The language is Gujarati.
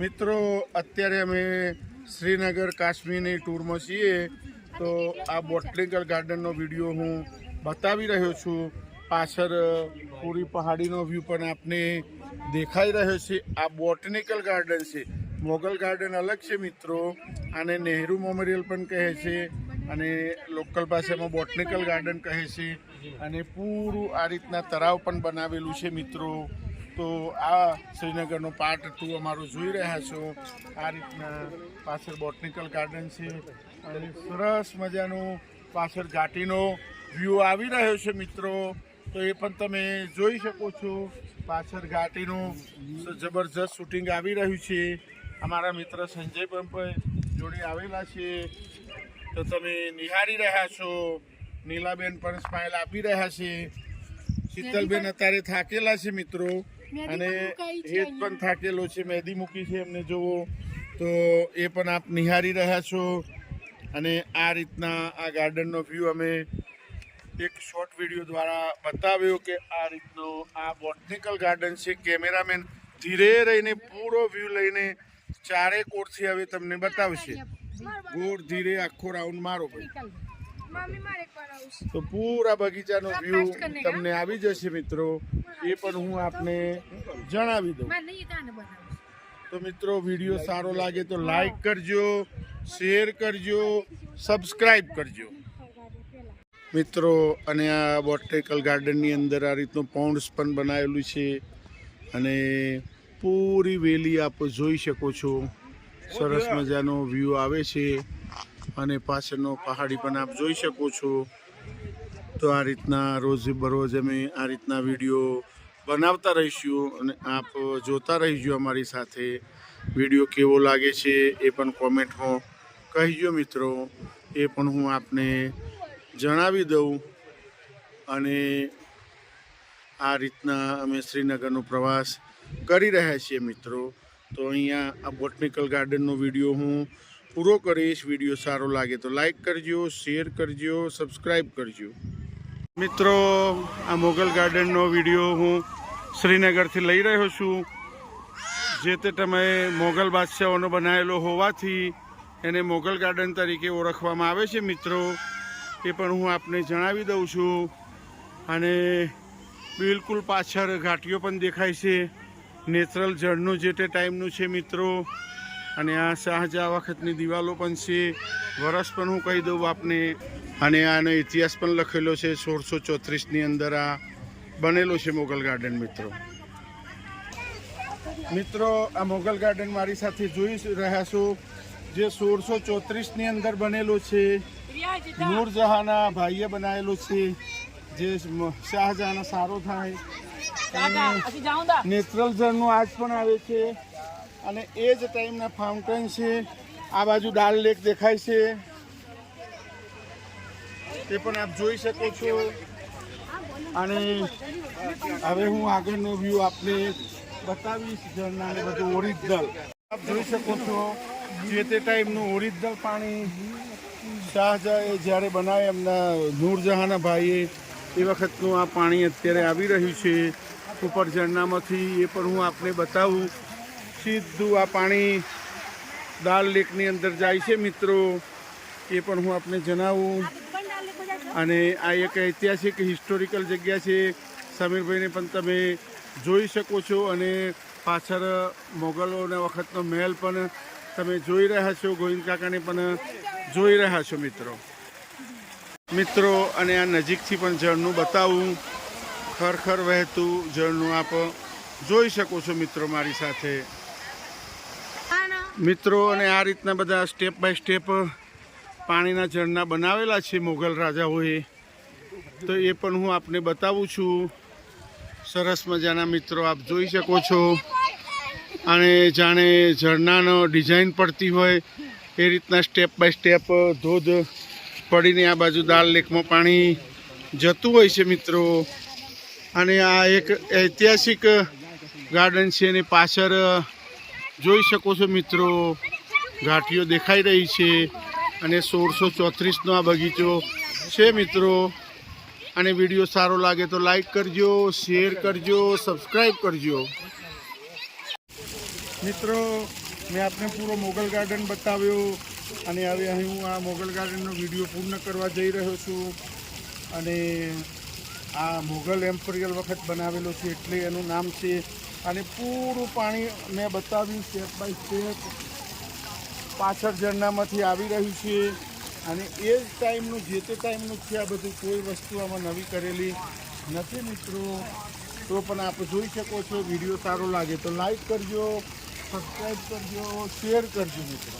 મિત્રો, અત્યારે અમે શ્રીનગર કાશ્મીરની ટૂરમાં છીએ. તો આ બોટનિકલ ગાર્ડનનો વીડિયો હું બતાવી રહ્યો છું. પાછળ પૂરી પહાડીનો વ્યૂ પણ આપને દેખાઈ રહ્યો છે. આ બોટનિકલ ગાર્ડન છે. મોગલ ગાર્ડન અલગ છે મિત્રો. આને નહેરુ મેમોરિયલ પણ કહે છે અને લોકલ ભાષામાં બોટનિકલ ગાર્ડન કહે છે. અને પૂરું આ રીતના તળાવ પણ બનાવેલું છે મિત્રો. તો આ શ્રીનગરનો પાર્ટ ટુ અમારું જોઈ રહ્યા છો. આ રીતના પાછળ બોટનિકલ ગાર્ડન છે અને સરસ મજાનું પાછળ ઘાટીનો વ્યૂ આવી રહ્યો છે મિત્રો. તો એ પણ તમે જોઈ શકો છો. પાછળ ઘાટીનું જબરજસ્ત શૂટિંગ આવી રહ્યું છે. અમારા મિત્ર સંજય પણ જોડે આવેલા છે. તો તમે નિહાળી રહ્યા છો. નીલાબેન પણ સ્માઇલ આપી રહ્યા છે. શીતલબેન અત્યારે થાકેલા છે મિત્રો. અને હેત પણ થાકેલો છે મહેંદી મૂકી છે એમને જોવો. તો એ પણ આપ નિહારી રહ્યા છો. અને આ રીતના આ ગાર્ડનનો વ્યૂ અમે એક શોર્ટ વીડિયો દ્વારા બતાવ્યો કે આ રીતનો આ બોટનિકલ ગાર્ડન છે. કેમેરામેન ધીરે રહીને પૂરો વ્યૂ લઈને ચારે કોરથી હવે તમને બતાવશે. ગોળ ધીરે આખો રાઉન્ડ મારો ભાઈ. તો પૂરા બગીચાનો વ્યૂ તમને આવી. જશે મિત્રો. એ પણ હું આપને જણાવી દઉં. તો મિત્રો વીડિયો સારો લાગે તો લાઈક કરજો શેર કરજો સબસ્ક્રાઈબ કરજો. મિત્રો અને આ બોટેકલ ગાર્ડનની અંદર આ રીતનું પોન્ડ્સ પણ બનાવેલું છે. અને પૂરી વેલી આપ જોઈ શકો છો. સરસ oh, મજાનો વ્યૂ આવે છે. અને પાછળનો પહાડી પણ આપ જોઈ શકો છો. તો આ રીતના રોજ બરોજ અમે આ રીતના વીડિયો બનાવતા રહીશું અને આપ જોતા રહીજો અમારી સાથે. વીડિયો કેવો લાગે છે એ પણ કોમેન્ટમાં કહીજો મિત્રો. એ પણ હું આપને જણાવી દઉં. અને આ રીતના અમે શ્રીનગરનો પ્રવાસ કરી રહ્યા છીએ મિત્રો. તો અહીંયા આ બોટનિકલ ગાર્ડનનો વીડિયો હું પૂરો કરીશ વીડિયો, સારો લાગે તો લાઈક કરજો શેર કરજો સબસ્ક્રાઈબ કરજો. મિત્રો, આ મોગલ ગાર્ડનનો વીડિયો હું શ્રીનગરથી લઈ રહ્યો છું. જે તે તમે મોગલ બાદશાહોનો બનાવેલો હોવાથી એને મોગલ ગાર્ડન તરીકે ઓળખવામાં આવે છે મિત્રો. એ પણ હું આપને જણાવી દઉં છું. અને બિલકુલ પાછળ ઘાટીઓ પણ દેખાય છે. નેચરલ જળનું જે તે ટાઈમનું છે મિત્રો અને આ શાહજહાં વખતની દિવાલો પણ છે. વરસ પણ હું કહી દઉં આપને. અને આનો ઇતિહાસ પણ લખેલો છે સોળસો ચોત્રીસની અંદર આ બનેલો છે મોગલ ગાર્ડન મિત્રો. મિત્રો આ મોગલ ગાર્ડન મારી સાથે જોઈ રહ્યા છો. જે સોળસો ચોત્રીસની અંદર બનેલો છે. નૂરજહાંના ભાઈએ બનાવેલો છે. જે શાહજહાંનો સારો થાય. અને નેચરલ ઝરનું આજ પણ આવે છે. અને એ જ ટાઈમના ફાઉન્ટેન છે. આ બાજુ ડાલ લેક દેખાય છે. તે પણ આપ જોઈ શકો છો. અને હવે હું આગળનો વ્યૂ આપને બતાવીશ ઝરણાને બધું ઓરિજિનલ. આપ જોઈ શકો છો જે તે ટાઈમનું ઓરિજિનલ પાણી શાહજહાએ જ્યારે બનાવે એમના નૂરજહાંના ભાઈએ એ વખતનું આ પાણી અત્યારે આવી રહ્યું છે. ઉપર ઝરણામાંથી એ પણ હું આપને બતાવું. સીધું આ પાણી દાલ લેકની અંદર જાય છે મિત્રો. એ પણ હું આપને જણાવું. અને આ એક ઐતિહાસિક હિસ્ટોરિકલ જગ્યા છે. સમીરભાઈને પણ તમે જોઈ શકો છો અને પાછળ મોગલોના વખતનો મહેલ પણ તમે જોઈ રહ્યા છો. ગોવિંદ કાકાને પણ જોઈ રહ્યા છો મિત્રો. મિત્રો, અને આ નજીકથી પણ જળનું બતાવું. ખરખર વહેતું જળનું આપ જોઈ શકો છો મિત્રો મારી સાથે. મિત્રો, અને આ રીતના બધા સ્ટેપ બાય સ્ટેપ પાણીના ઝરણા બનાવેલા છે મોગલ રાજાઓએ. તો એ પણ હું આપને બતાવું છું. સરસ મજાના મિત્રો, આપ જોઈ શકો છો. અને જાણે ઝરણાનો ડિઝાઇન પડતી હોય, એ રીતના સ્ટેપ બાય સ્ટેપ ધોધ પડીને આ બાજુ દાલ લેકમાં પાણી જતું હોય છે મિત્રો. અને આ એક ઐતિહાસિક ગાર્ડન છે એની પાછળ જોઈ શકો છો મિત્રો ઘાટીઓ દેખાઈ રહી છે અને સોળસો ચોત્રીસનો આ બગીચો છે મિત્રો. અને વીડિયો સારો લાગે તો લાઈક કરજો, શેર કરજો સબસ્ક્રાઈબ કરજો. મિત્રો, મેં આપને પૂરો મોગલ ગાર્ડન બતાવ્યો અને હવે અહીં હું આ મોગલ ગાર્ડનનો વીડિયો પૂર્ણ કરવા જઈ રહ્યો છું. અને આ મોગલ એમ્પરિયલ વખત બનાવેલો છે એટલે એનું નામ છે અને પૂરું પાણી મેં બતાવ્યું સ્ટેપ બાય સ્ટેપ પાછળ ઝરણામાંથી આવી રહ્યું છે. અને એ જ ટાઈમનું, જે તે ટાઈમનું છે આ બધું કોઈ વસ્તુ આમાં નવી કરેલી નથી મિત્રો. તો પણ આપ જોઈ શકો છો, વીડિયો સારો લાગે તો લાઈક કરજો સબસ્ક્રાઈબ કરજો શેર કરજો મિત્રો.